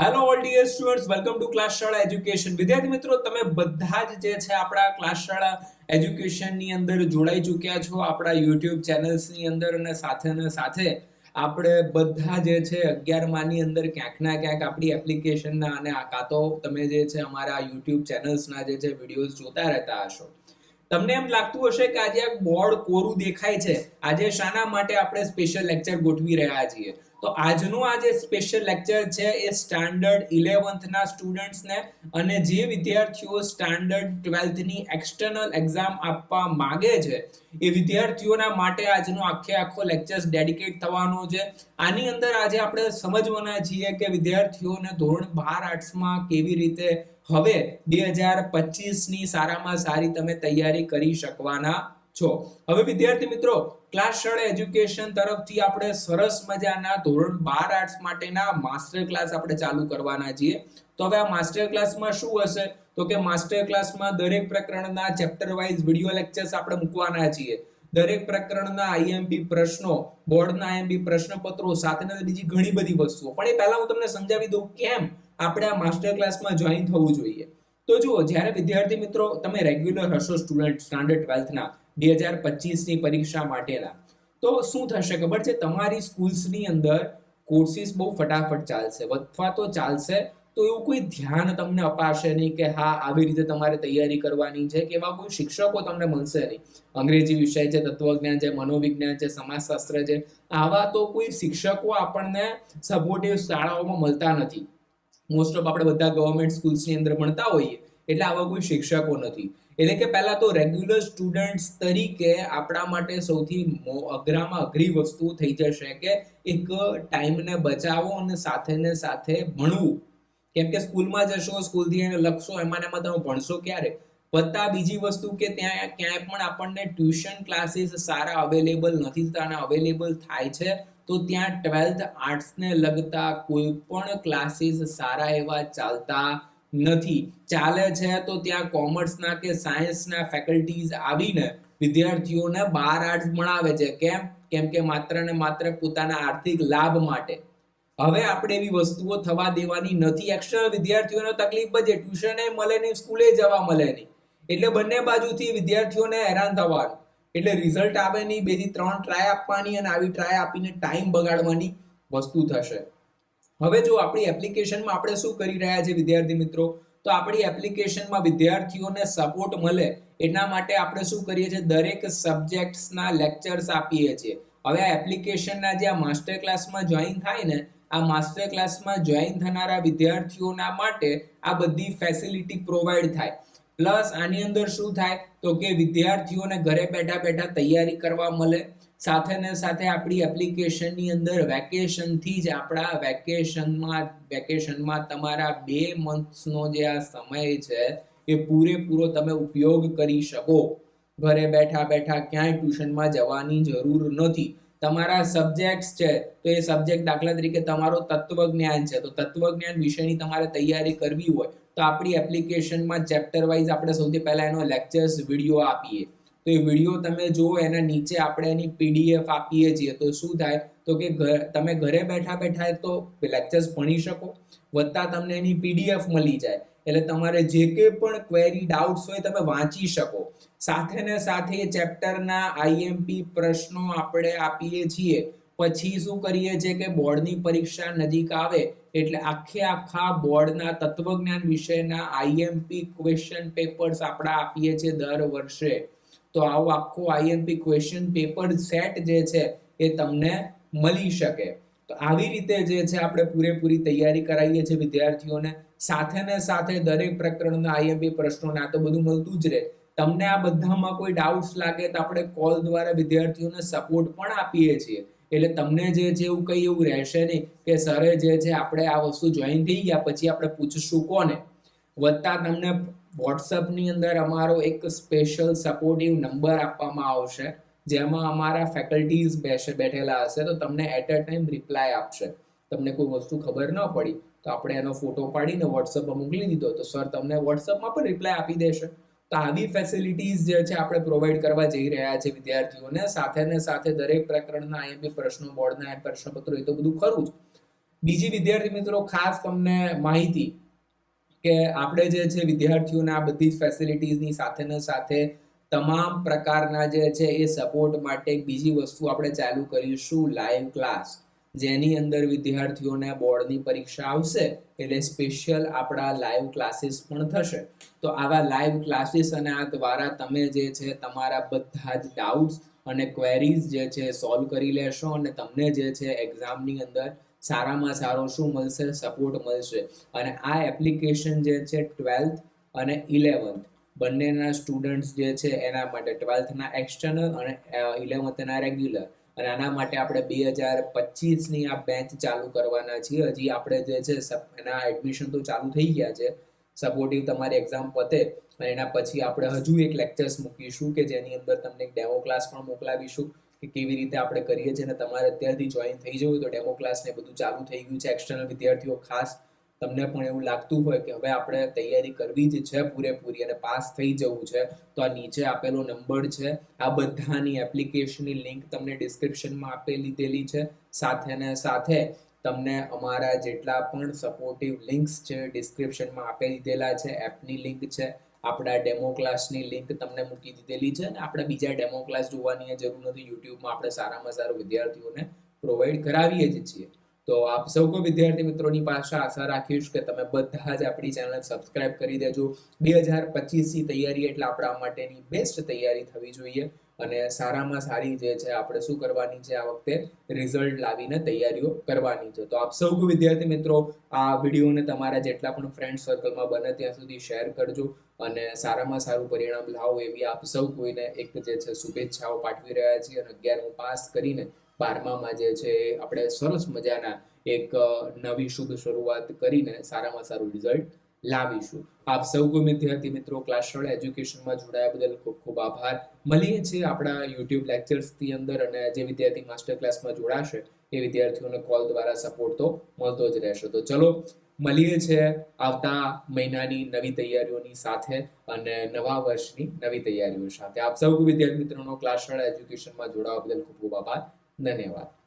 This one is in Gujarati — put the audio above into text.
Hello all dear students welcome to class Shala education વિદ્યાર્થી મિત્રો, તમે બધા જ જે છે આપણા ક્લાસ શાળા એજ્યુકેશનની અંદર જોડાઈ ચૂક્યા છો. આપણા યુટ્યુબ ચેનલ્સની અંદર અને સાથે ને સાથે આપણે બધા જે છે અગિયારમાની અંદર ક્યાંક ના ક્યાંક આપણી એપ્લિકેશનના અને આ કાં તો તમે જે છે અમારા યુટ્યુબ ચેનલ્સના જે છે વિડીયોઝ જોતા રહેતા હશો. તમને એમ લાગતું હશે કે આજે આ બોર્ડ કોરું દેખાય છે. આજે શાના માટે આપણે સ્પેશિયલ લેક્ચર ગોઠવી રહ્યા છીએ. તો આજનું આ જે સ્પેશિયલ લેક્ચર છે એ સ્ટાન્ડર્ડ ઇલેવન્થના સ્ટુડન્ટ્સને અને જે વિદ્યાર્થીઓ સ્ટાન્ડર્ડ ટ્વેલ્થની એક્સટર્નલ એક્ઝામ આપવા માગે છે, એ વિદ્યાર્થીઓના માટે આજનો આખે આખો લેક્ચર્સ ડેડિકેટ થવાનો છે. આની અંદર આજે આપણે સમજવાના છીએ કે વિદ્યાર્થીઓને ધોરણ બાર આર્ટ્સમાં કેવી રીતે હવે બે હજાર પચીસની સારામાં સારી તમે તૈયારી કરી શકવાના છો. હવે વિદ્યાર્થી મિત્રો ક્લાસળ એજ્યુકેશન તરફથી આપણે સરસ મજાના ધોરણ બાર આર્ટ્સ માટેના માસ્ટર ક્લાસ આપણે ચાલુ કરવાના છીએ. તો હવે આ માસ્ટર ક્લાસમાં શું હશે? તો કે માસ્ટર ક્લાસમાં દરેક પ્રકરણના ચેપ્ટર વાઇઝ વિડિયો લેક્ચર્સ આપણે મૂકવાના છીએ. દરેક પ્રકરણના આઈએમપી પ્રશ્નો, બોર્ડના આઈએમપી પ્રશ્નપત્રો, સાથેના બીજી ઘણી બધી વસ્તુઓ. પણ એ પહેલા હું તમને સમજાવી દઉં કેમ આપણે આ માસ્ટર ક્લાસમાં જોઈન થવું જોઈએ. તો જુઓ, જ્યારે વિદ્યાર્થી મિત્રો, તમે રેગ્યુલર હશો સ્ટુડન્ટ સ્ટાન્ડર્ડ ટ્વેલ્થના બે હજાર પચીસની પરીક્ષા માટેના. તો શું થશે ખબર છે? તમારી સ્કૂલ્સની અંદર કોર્સિસ બહુ ફટાફટ ચાલશે. અથવા તો ચાલશે, તો એવું કોઈ ધ્યાન તમને અપાશે નહીં કે હા, આવી રીતે તમારે તૈયારી કરવાની છે કે એવા કોઈ શિક્ષકો તમને મળશે નહીં. અંગ્રેજી વિષય છે, તત્વજ્ઞાન છે, મનોવિજ્ઞાન છે, સમાજશાસ્ત્ર છે, આવા તો કોઈ શિક્ષકો આપણને સપોર્ટિવ શાળાઓમાં મળતા નથી. મોસ્ટ ઓફ આપણે બધા ગવર્મેન્ટ સ્કૂલ્સની અંદર ભણતા હોઈએ, એટલે આવા કોઈ શિક્ષકો નથી. એટલે કે પહેલા તો રેગ્યુલર સ્ટુડન્ટ્સ તરીકે આપણા માટે સૌથી અઘરામાં અઘરી વસ્તુ થઈ જશે કે એક ટાઈમને બચાવો અને સાથે ને સાથે ભણવું. કેમ કે સ્કૂલમાં જશો, સ્કૂલથી એને લખશો, એમાં એમાં તમે ભણશો ક્યારે? વત્તા બીજી વસ્તુ કે ત્યાં ક્યાંય પણ આપણને ટ્યુશન ક્લાસીસ સારા અવેલેબલ નથી અને અવેલેબલ થાય છે, તો ત્યાં ટ્વેલ્થ આર્ટ્સને લગતા કોઈ પણ ક્લાસીસ સારા એવા ચાલતા નથી. ચાલે છે તો ત્યાં કોમર્સના કે સાયન્સના ફેકલ્ટીઝ આવીને વિદ્યાર્થીઓને બાર આર્ટ્સ ભણાવે છે. કેમ? કેમ કે માત્ર ને માત્ર પોતાના આર્થિક લાભ માટે. હવે આપણે એવી વસ્તુઓ થવા દેવાની નથી. એક્સ્ટ્રા વિદ્યાર્થીઓને તકલીફ જ ટ્યુશને મળે નહીં સ્કૂલે જવા મળે નહીં. એટલે બંને બાજુથી વિદ્યાર્થીઓને હેરાન થવાનું. એટલે રિઝલ્ટ આવે નહીં. બેથી ત્રણ ટ્રાય આપવાની અને આવી ટ્રાય આપીને ટાઈમ બગાડવાની વસ્તુ થશે. હવે જો આપણી એપ્લિકેશનમાં આપણે શું કરી રહ્યા છે વિદ્યાર્થી મિત્રો? તો આપણી એપ્લિકેશનમાં વિદ્યાર્થીઓને સપોર્ટ મળે એના માટે આપણે શું કરીએ છીએ? દરેક સબ્જેક્ટ્સના લેક્ચર્સ આપીએ છીએ. હવે આ એપ્લિકેશનના જે આ માસ્ટર ક્લાસમાં જોઈન થાય ને, આ માસ્ટર ક્લાસમાં જોઈન થનારા વિદ્યાર્થીઓના માટે આ બધી ફેસિલિટી પ્રોવાઈડ થાય. પ્લસ આની અંદર શું થાય? તો કે વિદ્યાર્થીઓને ઘરે બેઠા બેઠા તૈયારી કરવા મળે. સાથે ને સાથે આપણી એપ્લિકેશનની અંદર વેકેશનથી જ આપણા વેકેશનમાં વેકેશનમાં તમારા બે મંથ્સનો જે આ સમય છે, એ પૂરેપૂરો તમે ઉપયોગ કરી શકો. ઘરે બેઠા બેઠા ક્યાંય ટ્યુશનમાં જવાની જરૂર નથી. તમારા સબ્જેક્ટ્સ છે, તો એ સબ્જેક્ટ દાખલા તરીકે તમારો તત્વજ્ઞાન છે, તો તત્વજ્ઞાન વિષયની તમારે તૈયારી કરવી હોય, તો આપણી એપ્લિકેશનમાં ચેપ્ટર વાઇઝ આપણે સૌથી પહેલાં એનો લેક્ચર્સ વીડિયો આપીએ. એ વીડિયો તમે જુઓ, એના નીચે આપણે એની પીડીએફ આપીએ છીએ. તો શું થાય? તો કે તમે ઘરે બેઠા બેઠા તો લેક્ચર્સ ભણી શકો, વત્તા તમને એની પીડીએફ મળી જાય. એટલે તમારે જે કે પણ ક્વેરી ડાઉટ્સ હોય તમે વાંચી શકો. સાથે ને સાથે ચેપ્ટરના આઈએમપી પ્રશ્નો આપણે આપીએ છીએ. પછી શું કરીએ છીએ કે બોર્ડની પરીક્ષા નજીક આવે, એટલે આખે આખા બોર્ડના તત્વજ્ઞાન વિષયના આઈએમપી ક્વેશ્ચન પેપર્સ આપણે આપીએ છીએ દર વર્ષે. તો આવો આખો આઈએમપી ક્વેશ્ચન પેપર સેટ જે છે એ તમને મળી શકે. તો આવી રીતે જે છે આપણે પૂરેપૂરી તૈયારી કરાવીએ છીએ વિદ્યાર્થીઓને. સાથે ને સાથે દરેક પ્રકરણના આઈએમપી પ્રશ્નોને આ તો બધું મળતું જ રહે. તમને આ બધામાં કોઈ ડાઉટ્સ લાગે તો આપણે કોલ દ્વારા વિદ્યાર્થીઓને સપોર્ટ પણ આપીએ છીએ. એટલે તમને જે છે એવું કંઈ એવું રહેશે નહીં કે સરે જે છે આપણે આ વસ્તુ જોઈન થઈ ગયા, પછી આપણે પૂછશું કોને? વત્તા તમને વોટ્સઅપની અંદર અમારો એક સ્પેશિયલ સપોર્ટિવ નંબર આપવામાં આવશે, જેમાં અમારા ફેકલ્ટીઝ બેસે, બેઠેલા હશે, તો તમને એટ અ ટાઈમ રિપ્લાય આપશે. તમને કોઈ વસ્તુ ખબર ન પડી, તો આપણે એનો ફોટો પાડીને વોટ્સઅપમાં મોકલી દીધો, તો સર તમને વોટ્સઅપમાં પણ રિપ્લાય આપી દેશે. તો આવી ફેસિલિટીઝ જે છે, આપણે પ્રોવાઈડ કરવા જઈ રહ્યા છે વિદ્યાર્થીઓને, સાથે ને સાથે દરેક પ્રકરણના આઈએમપી પ્રશ્નો બોર્ડના પ્રશ્નપત્રો, એ તો બધું ખરું જ. બીજી વિદ્યાર્થી મિત્રો, ખાસ તમને માહિતી કે આપણે જે છે વિદ્યાર્થીઓને આ બધી જ ફેસિલિટીઝની સાથે સાથે તમામ પ્રકારના જે છે એ સપોર્ટ માટે બીજી વસ્તુ આપણે ચાલુ કરીશું લાઈવ ક્લાસ જેની અંદર વિદ્યાર્થીઓને બોર્ડની પરીક્ષા આવશે, એટલે સ્પેશિયલ આપણા લાઈવ ક્લાસીસ પણ થશે. તો આવા લાઈવ ક્લાસીસ અને આ દ્વારા તમે જે છે તમારા બધા જ ડાઉટ્સ અને ક્વેરીઝ જે છે સોલ્વ કરી લેશો અને તમને જે છે એક્ઝામની અંદર સારામાં સારો શું મળશે સપોર્ટ મળશે. અને આ એપ્લિકેશન જે છે ટ્વેલ્થ અને ઇલેવન્થ બંનેના સ્ટુડન્ટ્સ જે છે એના માટે ટ્વેલ્થના એક્સટર્નલ અને ઇલેવન્થના રેગ્યુલર અને આના માટે આપણે બે હજાર પચીસની આ બેચ ચાલુ કરવાના છીએ. હજી આપણે જે છે એના એડમિશન તો ચાલુ થઈ ગયા છે. સપોર્ટિવ તમારી એક્ઝામ પતે અને એના પછી આપણે હજુ એક લેક્ચર્સ મૂકીશું કે જેની અંદર તમને એક ડેમો ક્લાસ પણ મોકલાવીશું. કે કેવી રીતે આપણે કરીએ છીએ અને તમારે અત્યારથી જોઈન થઈ જવું તો ડેમો ક્લાસ ને બધું ચાલુ થઈ ગયું છે એક્સટર્નલ વિદ્યાર્થીઓ ખાસ તમને પણ એવું લાગતું હોય કે હવે આપણે તૈયારી કરવી જ છે પૂરેપૂરી અને પાસ થઈ જવું છે, તો આ નીચે આપેલો નંબર છે, આ બધાની એપ્લિકેશનની લિંક તમને ડિસ્ક્રિપ્શનમાં આપેલી લીધેલી છે, સાથે ને સાથે તમને અમારા જેટલા પણ સપોર્ટિવ લિંક્સ છે ડિસ્ક્રિપ્શનમાં આપી દીધેલા છે એપની લિંક છે આપણા ડેમો ક્લાસની લિંક તમને મૂકી દીધેલી છે અને આપણે બીજા ડેમો ક્લાસ જોવાની જરૂર નથી. યુટ્યુબમાં આપણે સારામાં સારું વિદ્યાર્થીઓને પ્રોવાઈડ કરાવીએ જ છીએ. તો આપ સૌ કોઈ વિદ્યાર્થી મિત્રોની પાસે આશા રાખીશ કે તમે બધા જ આપણી ચેનલ સબસ્ક્રાઇબ કરી દેજો. બે હજાર પચીસની તૈયારી એટલે આપણા માટેની બેસ્ટ તૈયારી થવી જોઈએ. અને સારામાં સારી જે છે, આપણે શું કરવાની છે આ વખતે? રિઝલ્ટ લાવીને તૈયારીઓ કરવાની છે. તો આપ સૌ વિદ્યાર્થી મિત્રો, આ વિડીયોને તમારા જેટલા પણ ફ્રેન્ડ સર્કલમાં બને ત્યાં સુધી શેર કરજો અને સારામાં સારું પરિણામ લાવો એવી આપ સૌ કોઈને એક જે છે, શુભેચ્છાઓ પાઠવી રહ્યા છીએ અને અગિયારમું પાસ કરીને બારમામાં જે છે આપણે સરસ મજાના એક નવી શુભ શરૂઆત કરીને સારામાં સારું રિઝલ્ટ લાવીશું. આપ સૌ કોઈ વિદ્યાર્થી મિત્રો ક્લાસ શાળા એજ્યુકેશનમાં જોડાયા બદલ ખૂબ ખૂબ આભાર. મળીએ છીએ આપણા યુટ્યુબ લેક્ચર્સની અંદર અને જે વિદ્યાર્થી માસ્ટર ક્લાસમાં જોડાશે, એ વિદ્યાર્થીઓને કોલ દ્વારા સપોર્ટ તો મળતો જ રહેશે. તો ચલો, મળીએ છીએ આવતા મહિનાની નવી તૈયારીઓની સાથે અને નવા વર્ષની નવી તૈયારીઓ સાથે. આપ સૌ વિદ્યાર્થી મિત્રોનો ક્લાસ એજ્યુકેશનમાં જોડાવા બદલ ખૂબ ખૂબ આભાર. ધન્યવાદ.